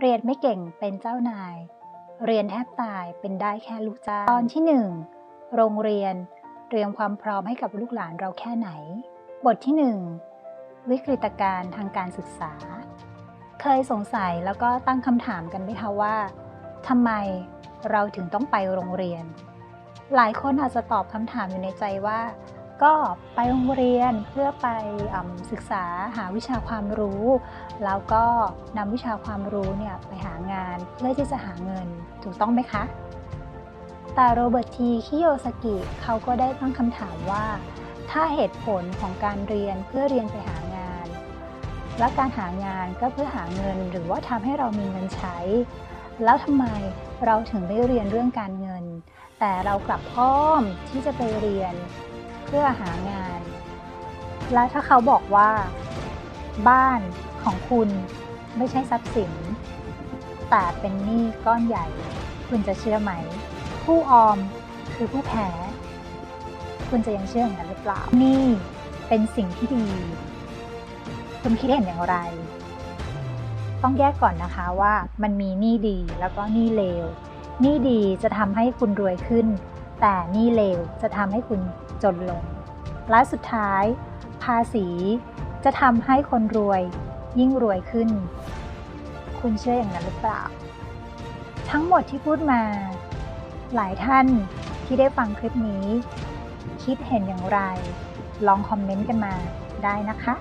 เรียนไม่เก่งเป็นเจ้านาย เรียนแทบตายเป็นได้แค่ลูกจ้างตอนที่หนึ่งโรงเรียนเตรียมความพร้อมให้กับลูกหลานเราแค่ไหน บทที่หนึ่งวิกฤตการณ์ทางการศึกษา เคยสงสัยแล้วก็ตั้งคำถามกันไหมคะว่าทำไมเราถึงต้องไปโรงเรียน หลายคนอาจจะตอบคำถามอยู่ในใจว่า ก็ไปโรงเรียนเพื่อไปอศึกษาหาวิชาความรู้ แล้วก็นำวิชาความรู้เนี่ยไปหางานเพื่อที่จะหาเงินถูกต้องไหมคะ แต่โรเบิร์ตทีคิโยสกิเขาก็ได้ตั้งคำถามว่า ถ้าเหตุผลของการเรียนเพื่อเรียนไปหางาน และการหางานก็เพื่อหาเงินหรือว่าทำให้เรามีเงินใช้ แล้วทำไมเราถึงไม่เรียนเรื่องการเงิน แต่เรากลับอ้อมที่จะไปเรียน พื่อหางาน และถ้าเขาบอกว่า บ้านของคุณไม่ใช่ทรัพย์สิน แต่เป็นหนี้ก้อนใหญ่ คุณจะเชื่อไหม ผู้ออมคือผู้แพ้คุณจะยังเชื่ออย่างนั้นหรือเปล่า นี่เป็นสิ่งที่ดี คุณคิดเห็นอย่างไร ต้องแยกก่อนนะคะว่ามันมีหนี้ดีแล้วก็หนี้เลวหนี้ดีจะทำให้คุณรวยขึ้น แต่หนี้เลวจะทำให้คุณ จนลง และสุดท้าย ภาษีจะทำให้คนรวยยิ่งรวยขึ้น คุณเชื่ออย่างนั้นหรือเปล่า ทั้งหมดที่พูดมา หลายท่านที่ได้ฟังคลิปนี้ คิดเห็นอย่างไร ลองคอมเมนต์กันมาได้นะคะ